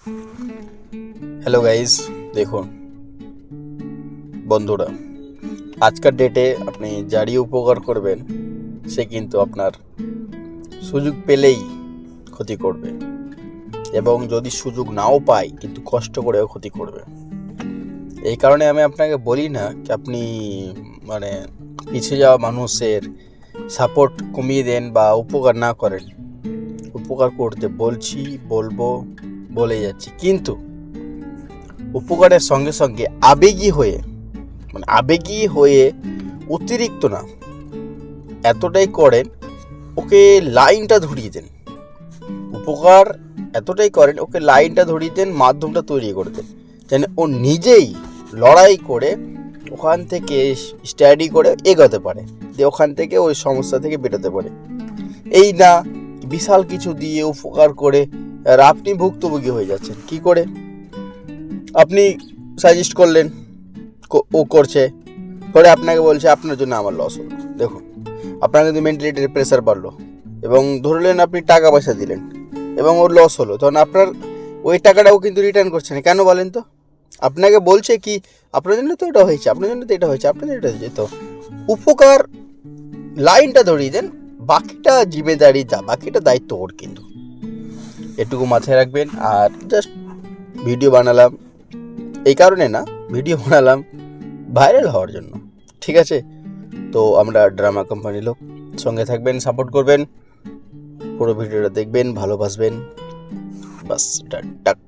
Hello guys দেখুন বন্ধুরা আজকের ডেটে আপনি যারই উপকার করবেন সে কিন্তু আপনার সুযোগ পেলেই ক্ষতি করবে এবং যদি সুযোগ নাও পায় কিন্তু কষ্ট করেও ক্ষতি করবে এই কারণে আমি আপনাকে বলি না যে আপনি মানে পিছিয়ে যাওয়া মানুষের সাপোর্ট কমিয়ে দেন বা উপকার না করেন উপকার করতে বলছি বলব বলে যাচ্ছি। কিন্তু উপকারের সঙ্গে সঙ্গে আবেগী হয়ে মানে আবেগী হয়ে অতিরিক্ত না, এতটাই করেন, ওকে লাইনটা ধরিয়ে দেন। উপকার এতটাই করেন, ওকে লাইনটা ধরিয়ে দেন, মাধ্যমটা তৈরি করে দেন। যেন ও নিজেই লড়াই করে ওখান থেকে স্টাডি করে এগোতে পারে যে ওখান থেকে ওই সমস্যা থেকে বেরোতে পারে। এই না, বিশাল কিছু দিয়ে উপকার করে আর আপনি ভুক্তভোগী হয়ে যাচ্ছেন। কি করে? আপনি সাজেস্ট করলেন ও করছে। করে আপনাকে বলছে, আপনার জন্য আমার লস হলো। দেখুন, আপনার কিন্তু মেন্টালিটির প্রেশার বাড়লো। এবং ধরলেন আপনি টাকা পয়সা দিলেন, এবং ওর লস হলো। তখন আপনার ওই টাকাটাও কিন্তু রিটার্ন করছে না। কেন বলেন তো? আপনাকে বলছে কি, আপনার জন্য তো এটা হয়েছে, আপনার জন্য তো এটা হয়েছে, আপনার জন্য এটা হয়েছে। তো উপকার লাইনটা ধরিয়ে দেন, বাকিটা জিম্মেদারি যা, বাকিটা দায়িত্ব ওর কিন্তু। এটুকু মাথায় রাখবেন আর জাস্ট ভিডিও বানালাম। এই কারণে না ভিডিও বানালাম ভাইরাল হওয়ার জন্য। ঠিক আছে? তো আমরা ড্রামা কোম্পানির লোক, সঙ্গে থাকবেন সাপোর্ট করবেন। পুরো ভিডিওটা দেখবেন, ভালোবাসবেন। বাস টাক